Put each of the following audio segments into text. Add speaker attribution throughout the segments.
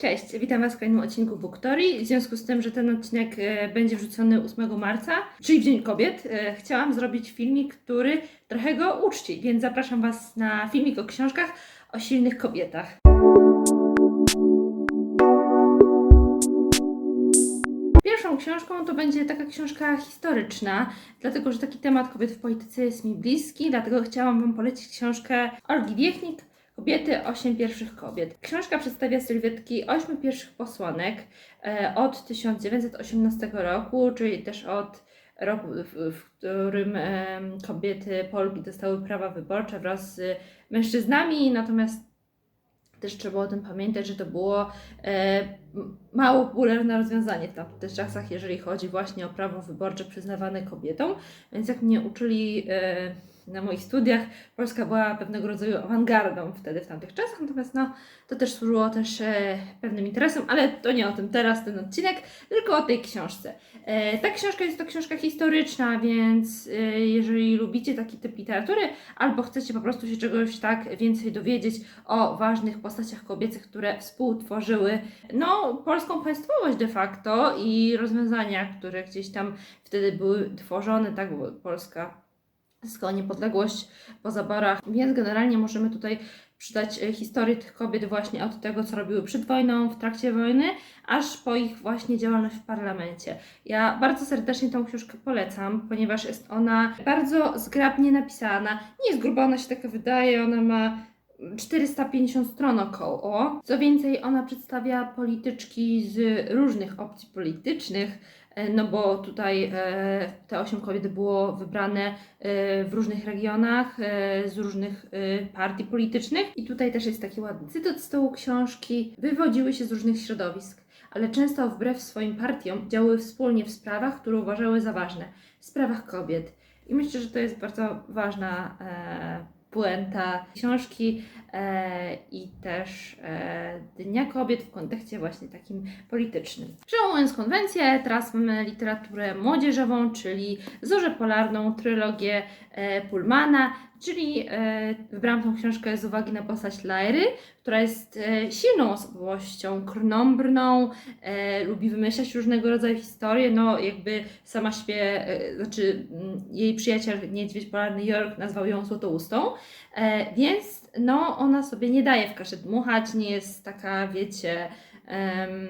Speaker 1: Cześć, witam Was w kolejnym odcinku Booktory. W związku z tym, że ten odcinek e, będzie wrzucony 8 marca, czyli w Dzień Kobiet, e, chciałam zrobić filmik, który trochę go uczci, więc zapraszam Was na filmik o książkach o silnych kobietach. Pierwszą książką to będzie taka książka historyczna, dlatego że taki temat kobiet w polityce jest mi bliski, dlatego chciałam Wam polecić książkę Olgi Wiechnik, Kobiety, osiem pierwszych kobiet. Książka przedstawia sylwetki ośmiu pierwszych posłanek e, od 1918 roku, czyli też od roku, w, którym e, kobiety Polki dostały prawa wyborcze wraz z mężczyznami, natomiast też trzeba o tym pamiętać, że to było e, mało popularne rozwiązanie w tamtych czasach, jeżeli chodzi właśnie o prawo wyborcze przyznawane kobietom. Więc jak mnie uczyli e, na moich studiach, Polska była pewnego rodzaju awangardą wtedy w tamtych czasach, natomiast no, to też służyło też e, pewnym interesom, ale to nie o tym teraz ten odcinek, tylko o tej książce. E, ta książka jest to książka historyczna, więc e, jeżeli lubicie taki typ literatury, albo chcecie po prostu się czegoś tak więcej dowiedzieć o ważnych postaciach kobiecych, które współtworzyły no, polską państwowość de facto i rozwiązania, które gdzieś tam wtedy były tworzone, tak, bo Polska zyskała niepodległość po zaborach, więc generalnie możemy tutaj przydać e, historię tych kobiet właśnie od tego, co robiły przed wojną, w trakcie wojny, aż po ich właśnie działalność w parlamencie. Ja bardzo serdecznie tą książkę polecam, ponieważ jest ona bardzo zgrabnie napisana. Nie jest gruba, ona się taka wydaje, ona ma 450 stron około. Co więcej, ona przedstawia polityczki z różnych opcji politycznych, no bo tutaj e, te osiem kobiet było wybrane e, w różnych regionach, e, z różnych e, partii politycznych. I tutaj też jest taki ładny cytat z tyłu książki. Wywodziły się z różnych środowisk, ale często wbrew swoim partiom działały wspólnie w sprawach, które uważały za ważne. W sprawach kobiet. I myślę, że to jest bardzo ważna e, puenta książki e, i też e, Dnia Kobiet w kontekście właśnie takim politycznym. Przełamując konwencję, teraz mamy literaturę młodzieżową, czyli Zorzę Polarną, trylogię e, Pullmana, czyli e, wybrałam tą książkę z uwagi na postać Lairy, która jest e, silną osobowością, krnąbrną, e, lubi wymyślać różnego rodzaju historie, no jakby sama siebie, e, znaczy mm, jej przyjaciel Niedźwiedź Polarny York nazwał ją złotoustą, e, więc no ona sobie nie daje w kaszę dmuchać, nie jest taka, wiecie, em,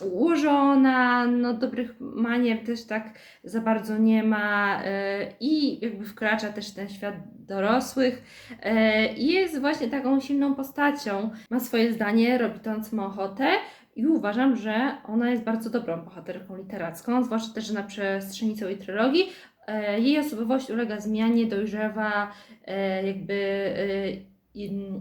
Speaker 1: ułożona, no dobrych manier też tak za bardzo nie ma e, i jakby wkracza też w ten świat dorosłych e, i jest właśnie taką silną postacią, ma swoje zdanie, robi to co ma ochotę i uważam, że ona jest bardzo dobrą bohaterką literacką, zwłaszcza też, na przestrzeni całej trylogii. E, jej osobowość ulega zmianie, dojrzewa, jakby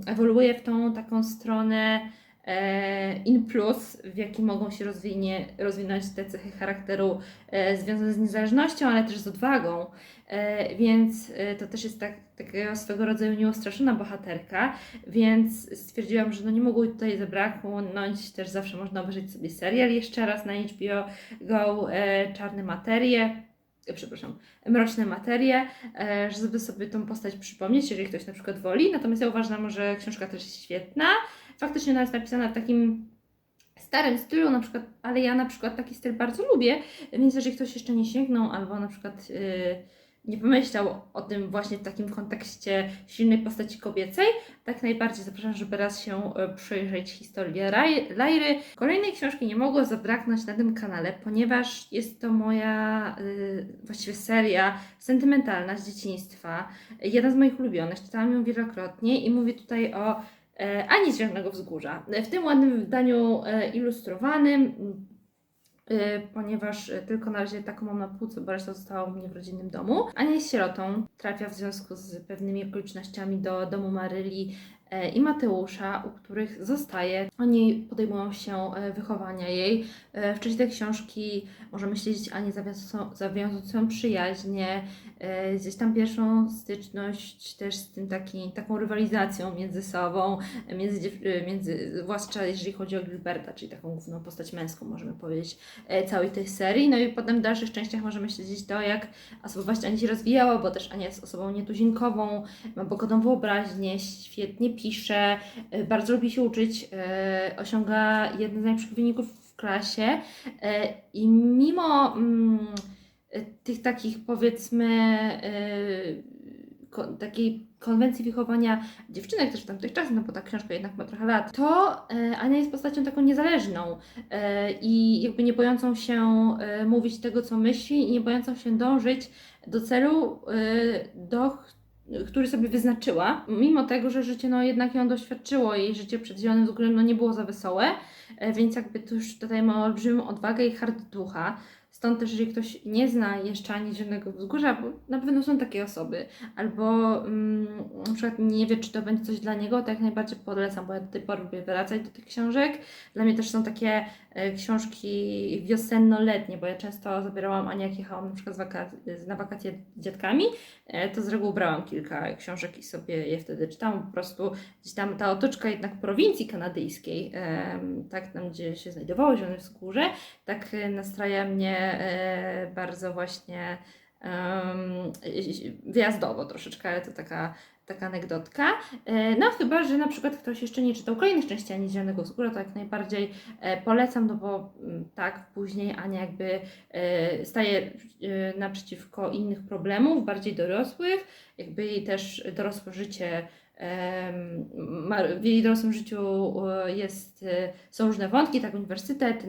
Speaker 1: ewoluuje w tą taką stronę e, in plus, w jakiej mogą się rozwinie, rozwinąć te cechy charakteru e, związane z niezależnością, ale też z odwagą. E, więc to też jest tak, takiego swego rodzaju nieustraszona bohaterka, więc stwierdziłam, że no nie mogło tutaj zabraknąć, też zawsze można obejrzeć sobie serial jeszcze raz na HBO Go, Czarne Materie, przepraszam, Mroczne Materie, e, żeby sobie tą postać przypomnieć, jeżeli ktoś na przykład woli, natomiast ja uważam, że książka też jest świetna, faktycznie ona jest napisana w takim starym stylu, na przykład, ale ja na przykład taki styl bardzo lubię, więc jeżeli ktoś jeszcze nie sięgnął albo na przykład yy, nie pomyślał o tym właśnie w takim kontekście silnej postaci kobiecej, tak najbardziej zapraszam, żeby raz się e, przyjrzeć historię Raj- Lajry. Kolejnej książki nie mogło zabraknąć na tym kanale, ponieważ jest to moja yy, właściwie seria sentymentalna z dzieciństwa. Jedna z moich ulubionych, czytałam ją wielokrotnie i mówię tutaj o e, Ani z Zielonego Wzgórza. W tym ładnym wydaniu e, ilustrowanym, ponieważ e, tylko na razie taką mam na półce, bo reszta została u mnie w rodzinnym domu. Ania jest sierotą, trafia w związku z pewnymi okolicznościami do domu Maryli i Mateusza, u których zostaje. Oni podejmują się e, wychowania jej. E, W czasie tej książki możemy śledzić Anię zawiązującą, zawiązującą przyjaźnie, e, gdzieś tam pierwszą styczność też z tym taki, taką rywalizacją między sobą, e, między, e, między, zwłaszcza jeżeli chodzi o Gilberta, czyli taką główną postać męską, możemy powiedzieć, e, całej tej serii. No i potem w dalszych częściach możemy śledzić to, jak osobowość Ani się rozwijała, bo też Ania jest osobą nietuzinkową, ma bogatą wyobraźnię, świetnie pisze, e, bardzo lubi się uczyć, e, osiąga jeden z najlepszych wyników w klasie e, i mimo mm, tych takich powiedzmy takiej konwencji wychowania dziewczynek też w tamtych czasach, no bo ta książka jednak ma trochę lat, to Ania jest postacią taką niezależną i jakby nie bojącą się mówić tego, co myśli i nie bojącą się dążyć do celu, do który sobie wyznaczyła, mimo tego, że życie no jednak ją doświadczyło i życie przed zielonym wzgórzem no nie było za wesołe, e, więc jakby tu już tutaj ma olbrzymią odwagę i hard ducha. Stąd też, jeżeli ktoś nie zna jeszcze ani Zielonego Wzgórza, bo na pewno są takie osoby, albo mm, na przykład nie wie, czy to będzie coś dla niego, to jak najbardziej polecam, bo ja do tej pory lubię wracać do tych książek. Dla mnie też są takie e, książki wiosenno-letnie, bo ja często zabierałam Anię, jak jechałam na przykład na wakacje z dziadkami, e, to z reguły brałam kilka książek i sobie je wtedy czytałam. Po prostu gdzieś tam ta otoczka jednak prowincji kanadyjskiej, em, tak tam gdzie się znajdowało Zielone Wzgórze, tak e, nastraja mnie e, bardzo właśnie wyjazdowo troszeczkę, ale to taka, taka anegdotka. E, No chyba, że na przykład ktoś jeszcze nie czytał kolejnych części Ani Zielonego Wzgórza, to jak najbardziej e, polecam, no bo mm, tak, później Ania jakby e, staje e, naprzeciwko innych problemów, bardziej dorosłych, jakby jej też dorosłe życie w jej dorosłym życiu e, jest, e, są różne wątki, tak uniwersytet,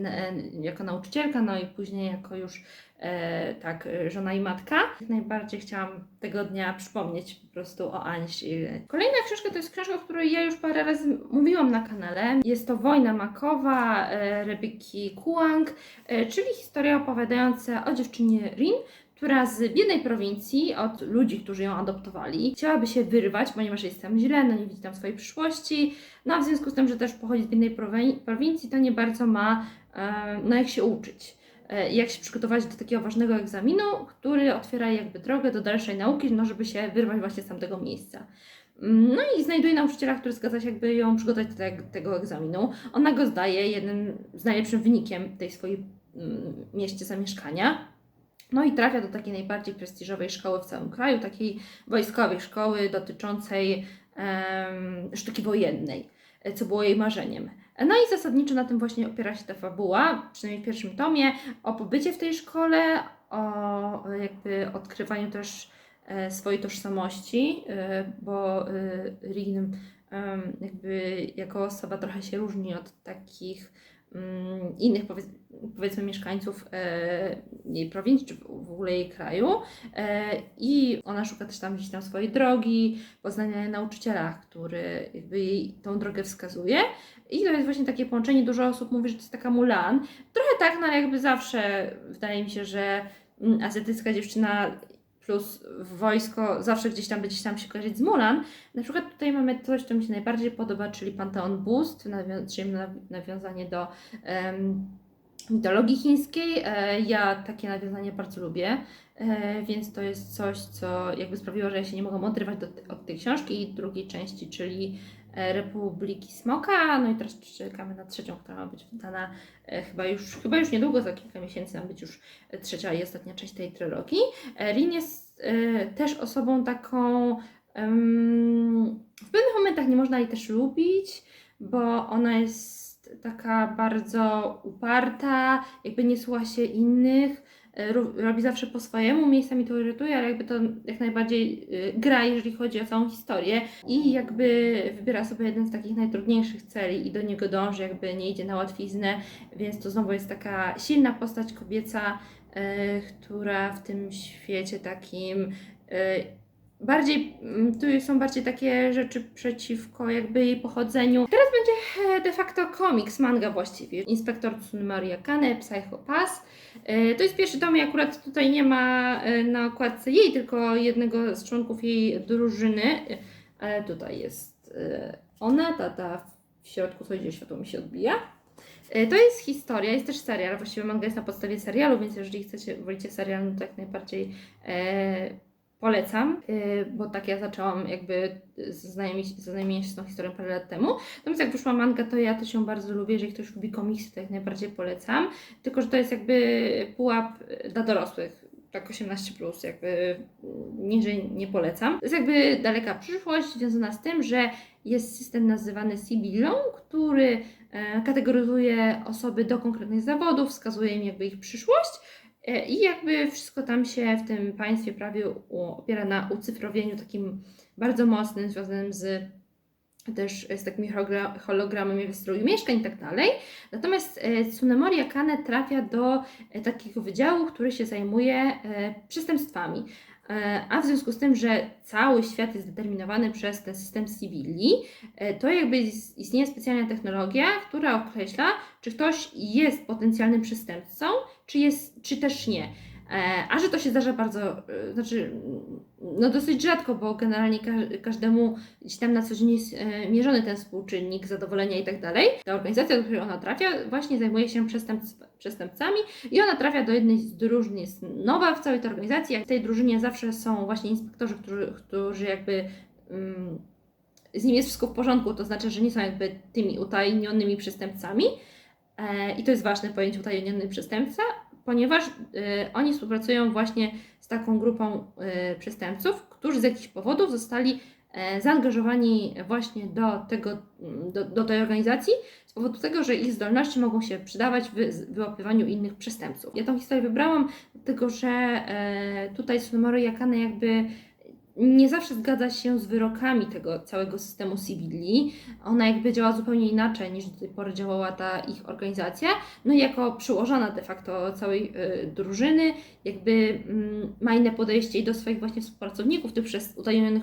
Speaker 1: jako nauczycielka, no i później jako już e, tak żona i matka. Najbardziej chciałam tego dnia przypomnieć po prostu o Ansi. Kolejna książka to jest książka, o której ja już parę razy mówiłam na kanale. Jest to Wojna Makowa Rebeki Kuang, czyli historia opowiadająca o dziewczynie Rin, która z biednej prowincji, od ludzi, którzy ją adoptowali, chciałaby się wyrwać, ponieważ jest tam źle, no nie widzi tam swojej przyszłości. No a w związku z tym, że też pochodzi z biednej prowi- prowincji, to nie bardzo ma e, no jak się uczyć. E, jak się przygotować do takiego ważnego egzaminu, który otwiera jakby drogę do dalszej nauki, no żeby się wyrwać właśnie z tamtego miejsca. Mm, No i znajduje nauczyciela, który zgadza się jakby ją przygotować do te, tego egzaminu. Ona go zdaje jednym z najlepszym wynikiem tej swojej mm, mieście zamieszkania. No i trafia do takiej najbardziej prestiżowej szkoły w całym kraju, takiej wojskowej szkoły dotyczącej em, sztuki wojennej, co było jej marzeniem. No i zasadniczo na tym właśnie opiera się ta fabuła, przynajmniej w pierwszym tomie, o pobycie w tej szkole, o jakby odkrywaniu też e, swojej tożsamości, e, bo e, Rin jakby jako osoba trochę się różni od takich innych powiedz, powiedzmy mieszkańców e, jej prowincji, czy w w ogóle jej kraju. E, I ona szuka też tam gdzieś tam swojej drogi, poznania nauczyciela, który jakby jej tą drogę wskazuje. I to jest właśnie takie połączenie, dużo osób mówi, że to jest taka Mulan. Trochę tak, no ale jakby zawsze wydaje mi się, że mm, azjatycka dziewczyna plus wojsko zawsze gdzieś tam będzie tam się kojarzyć z Mulan. Na przykład tutaj mamy coś, co mi się najbardziej podoba, czyli Panteon Boost, nawią- czyli naw- nawiązanie do em, mitologii chińskiej. E, ja takie nawiązanie bardzo lubię, e, więc to jest coś, co jakby sprawiło, że ja się nie mogłam odrywać do, od tej książki i drugiej części, czyli Republiki Smoka. No i teraz czekamy na trzecią, która ma być wydana e, chyba już, chyba już niedługo, za kilka miesięcy ma być już e, trzecia i ostatnia część tej trylogii. E, Rin jest e, też osobą taką. w pewnych momentach nie można jej też lubić, bo ona jest taka bardzo uparta, jakby nie słucha się innych, e, robi zawsze po swojemu, miejscami to irytuje, ale jakby to jak najbardziej e, gra, jeżeli chodzi o całą historię i jakby wybiera sobie jeden z takich najtrudniejszych celi i do niego dąży, jakby nie idzie na łatwiznę, więc to znowu jest taka silna postać kobieca, e, która w tym świecie takim e, bardziej, mm, tu są bardziej takie rzeczy przeciwko jakby jej pochodzeniu. Teraz będzie e, de facto komiks, manga właściwie. Inspektor Tsunemaria Kane, Psycho Pass. E, To jest pierwszy tom i akurat tutaj nie ma e, na okładce jej, tylko jednego z członków jej drużyny. Ale tutaj jest ona, tata w środku, coś gdzie światło mi się odbija. To jest historia, jest też serial, właściwie manga jest na podstawie serialu, więc jeżeli chcecie, wolicie serial, no to jak najbardziej e, polecam, yy, bo tak ja zaczęłam jakby zaznajomienie się z tą historią parę lat temu. Natomiast jak wyszła manga, to ja też ją bardzo lubię, jeżeli ktoś lubi komiksy, to jak najbardziej polecam. Tylko, że to jest jakby pułap dla dorosłych, tak 18+, plus, jakby niżej nie polecam. To jest jakby daleka przyszłość związana z tym, że jest system nazywany Sibillą, który e, kategoryzuje osoby do konkretnych zawodów, wskazuje im jakby ich przyszłość i jakby wszystko tam się w tym państwie prawie opiera na ucyfrowieniu takim bardzo mocnym, związanym z też z takimi hologra- hologramami wystroju mieszkań i tak dalej. Natomiast e, Tsunemori Akane trafia do e, takiego wydziału, który się zajmuje e, przestępstwami. E, A w związku z tym, że cały świat jest zdeterminowany przez ten system cywili, e, to jakby is- istnieje specjalna technologia, która określa, czy ktoś jest potencjalnym przestępcą, czy, jest, czy też nie. E, A że to się zdarza bardzo, e, znaczy, no dosyć rzadko, bo generalnie ka- każdemu gdzieś tam na co dzień jest e, mierzony ten współczynnik zadowolenia i tak dalej. Ta organizacja, do której ona trafia, właśnie zajmuje się przestępcami i ona trafia do jednej z drużyn, jest nowa w całej tej organizacji. a W tej drużynie zawsze są właśnie inspektorzy, którzy, którzy jakby mm, z nimi jest wszystko w porządku, to znaczy, że nie są jakby tymi utajnionymi przestępcami. I to jest ważne pojęcie utajniony przestępca, ponieważ e, oni współpracują właśnie z taką grupą e, przestępców, którzy z jakichś powodów zostali e, zaangażowani właśnie do, tego, mm, do, do tej organizacji z powodu tego, że ich zdolności mogą się przydawać w wyłapywaniu innych przestępców. Ja tą historię wybrałam, dlatego że e, tutaj Sunomory Yakane jakby nie zawsze zgadza się z wyrokami tego całego systemu Civili. Ona jakby działa zupełnie inaczej niż do tej pory działała ta ich organizacja. No i jako przyłożona de facto całej y, drużyny, jakby mm, ma inne podejście i do swoich właśnie współpracowników, tych przez,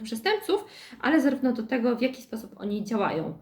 Speaker 1: przestępców, ale zarówno do tego, w jaki sposób oni działają.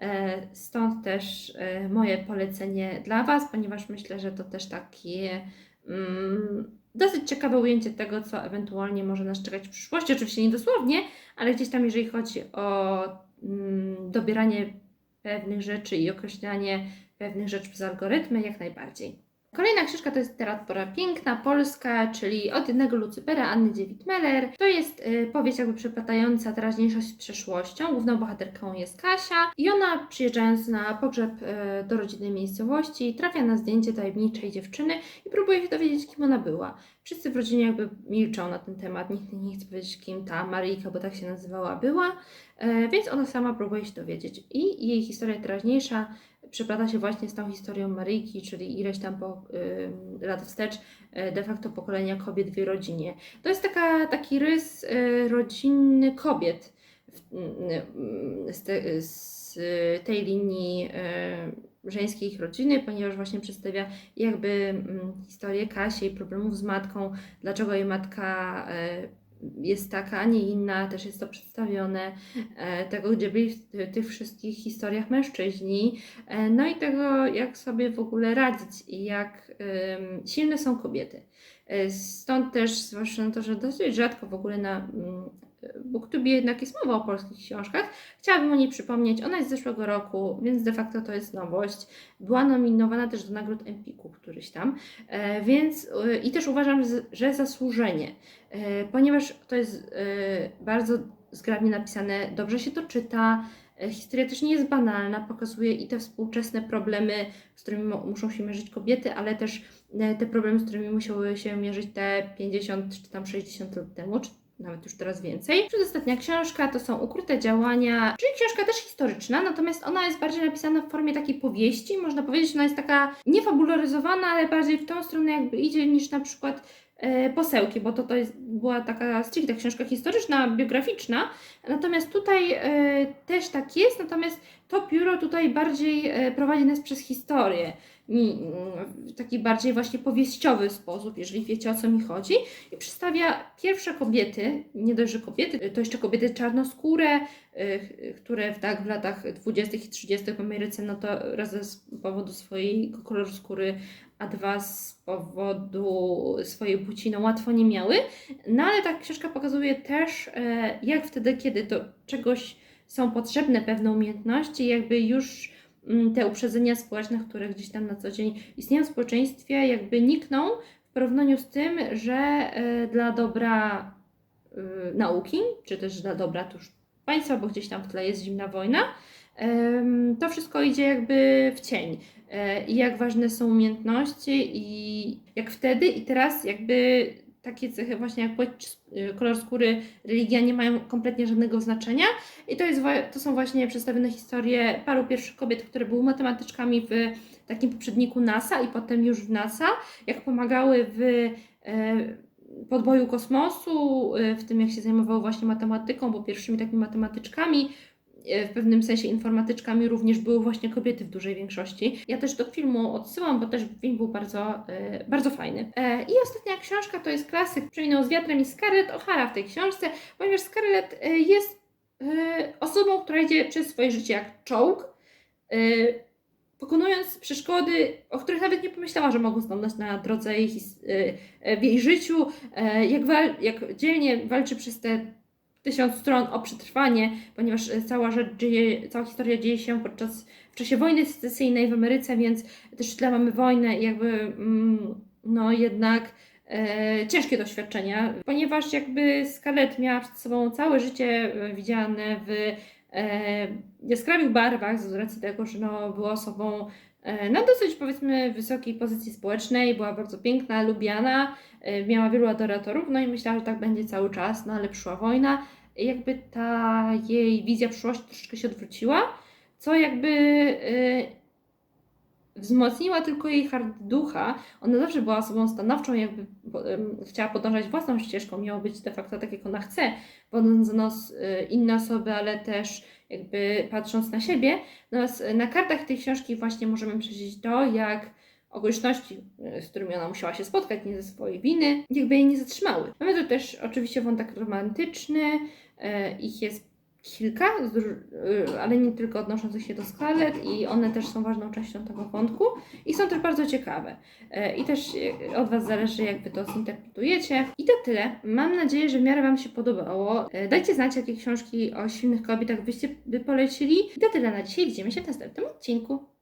Speaker 1: E, Stąd też e, moje polecenie dla Was, ponieważ myślę, że to też takie mm, dosyć ciekawe ujęcie tego, co ewentualnie może nas czekać w przyszłości. Oczywiście nie dosłownie, ale gdzieś tam, jeżeli chodzi o mm, dobieranie pewnych rzeczy i określanie pewnych rzeczy przez algorytmy, jak najbardziej. Kolejna książka to jest Literatura Piękna, Polska, czyli od jednego Lucypera, Anny Dziewit-Meller. To jest y, powieść jakby przeplatająca teraźniejszość z przeszłością. Główną bohaterką jest Kasia i ona przyjeżdżając na pogrzeb y, do rodzinnej miejscowości trafia na zdjęcie tajemniczej dziewczyny i próbuje się dowiedzieć, kim ona była. Wszyscy w rodzinie jakby milczą na ten temat, nikt nie chce powiedzieć, kim ta Maryjka, bo tak się nazywała, była, e, więc ona sama próbuje się dowiedzieć. I jej historia teraźniejsza przeplata się właśnie z tą historią Maryjki, czyli ileś tam po, y, lat wstecz, y, de facto pokolenia kobiet w jej rodzinie. To jest taka, taki rys y, rodzinny kobiet w, y, y, z, te, z tej linii y, żeńskiej ich rodziny, ponieważ właśnie przedstawia jakby mm, historię Kasi, problemów z matką, dlaczego jej matka y, jest taka, a nie inna, też jest to przedstawione, e, tego, gdzie byli w ty- tych wszystkich historiach mężczyźni, e, no i tego, jak sobie w ogóle radzić i jak silne są kobiety. E, Stąd też, zwłaszcza to, że dosyć rzadko w ogóle na mm, BookTubie jednak jest mowa o polskich książkach, chciałabym o niej przypomnieć. Ona jest z zeszłego roku, więc de facto to jest nowość. Była nominowana też do nagród Empiku któryś tam, e, więc e, i też uważam, że- że zasłużenie, ponieważ to jest bardzo zgrabnie napisane, dobrze się to czyta, historia też nie jest banalna, pokazuje i te współczesne problemy, z którymi muszą się mierzyć kobiety, ale też e, te problemy, z którymi musiały się mierzyć te 50 czy tam 60 lat temu, czy nawet już teraz więcej. Przedostatnia książka to są Ukryte działania, czyli książka też historyczna, natomiast ona jest bardziej napisana w formie takiej powieści. Można powiedzieć, że ona jest taka niefabularyzowana, ale bardziej w tą stronę jakby idzie niż na przykład e, Posełki, bo to, to jest, była taka stricte książka historyczna, biograficzna. Natomiast tutaj e, też tak jest, natomiast to pióro tutaj bardziej e, prowadzi nas przez historię. Mm, W taki bardziej właśnie powieściowy sposób, jeżeli wiecie o co mi chodzi i przedstawia pierwsze kobiety, nie dość, że kobiety, to jeszcze kobiety czarnoskóre, y, które w, tak, w latach 20. i 30. w Ameryce, no to raz z powodu swojego koloru skóry, a dwa z powodu swojej płci, no łatwo nie miały. No ale ta książka pokazuje też, e, jak wtedy, kiedy do czegoś są potrzebne pewne umiejętności, jakby już te uprzedzenia społeczne, które gdzieś tam na co dzień istnieją w społeczeństwie, jakby nikną w porównaniu z tym, że e, dla dobra y, nauki, czy też dla dobra tuż państwa, bo gdzieś tam w tle jest zimna wojna. To wszystko idzie jakby w cień. E, I jak ważne są umiejętności, i jak wtedy i teraz jakby takie cechy właśnie jak płeć, y, kolor skóry, religia nie mają kompletnie żadnego znaczenia. I to, jest, to są właśnie przedstawione historie paru pierwszych kobiet, które były matematyczkami w takim poprzedniku NASA i potem już w NASA, jak pomagały w e, podboju kosmosu, e, w tym jak się zajmowały właśnie matematyką, bo pierwszymi takimi matematyczkami, w pewnym sensie informatyczkami również były właśnie kobiety w dużej większości. Ja też do filmu odsyłam, bo też film był bardzo, e, bardzo fajny. E, I ostatnia książka to jest klasyk Przewinął z wiatrem i Scarlett O'Hara w tej książce, ponieważ Scarlett e, jest e, osobą, która idzie przez swoje życie jak czołg, e, pokonując przeszkody, o których nawet nie pomyślała, że mogą stanąć na drodze jej, e, e, w jej życiu, e, jak, jak dzielnie walczy przez te tysiąc stron o przetrwanie, ponieważ e, cała rzecz dzieje, cała historia dzieje się podczas, w czasie wojny secesyjnej w Ameryce, więc też w tle mamy wojnę i jakby, mm, no jednak e, ciężkie doświadczenia, ponieważ jakby Scarlett miała przed sobą całe życie e, widziane w e, jaskrawych barwach, z racji tego, że no, była osobą na dosyć powiedzmy wysokiej pozycji społecznej, była bardzo piękna, lubiana, e, miała wielu adoratorów, no i myślała, że tak będzie cały czas, no ale przyszła wojna. Jakby ta jej wizja przyszłości troszeczkę się odwróciła, co jakby e, wzmocniła tylko jej hard ducha. Ona zawsze była osobą stanowczą, jakby chciała podążać własną ścieżką, miało być de facto tak, jak ona chce, wodząc nos e, inne osoby, ale też jakby patrząc na siebie. Natomiast e, na kartach tej książki właśnie możemy przeczytać to, jak okoliczności, e, z którymi ona musiała się spotkać, nie ze swojej winy, jakby jej nie zatrzymały. Mamy tu też oczywiście wątek romantyczny, ich jest kilka, e, ale nie tylko odnoszących się do Scarlett i one też są ważną częścią tego wątku i są też bardzo ciekawe. E, I też e, od Was zależy, jak Wy to zinterpretujecie. I to tyle. Mam nadzieję, że w miarę Wam się podobało. Dajcie znać, jakie książki o silnych kobietach byście by polecili. I to tyle na dzisiaj. Widzimy się w następnym odcinku.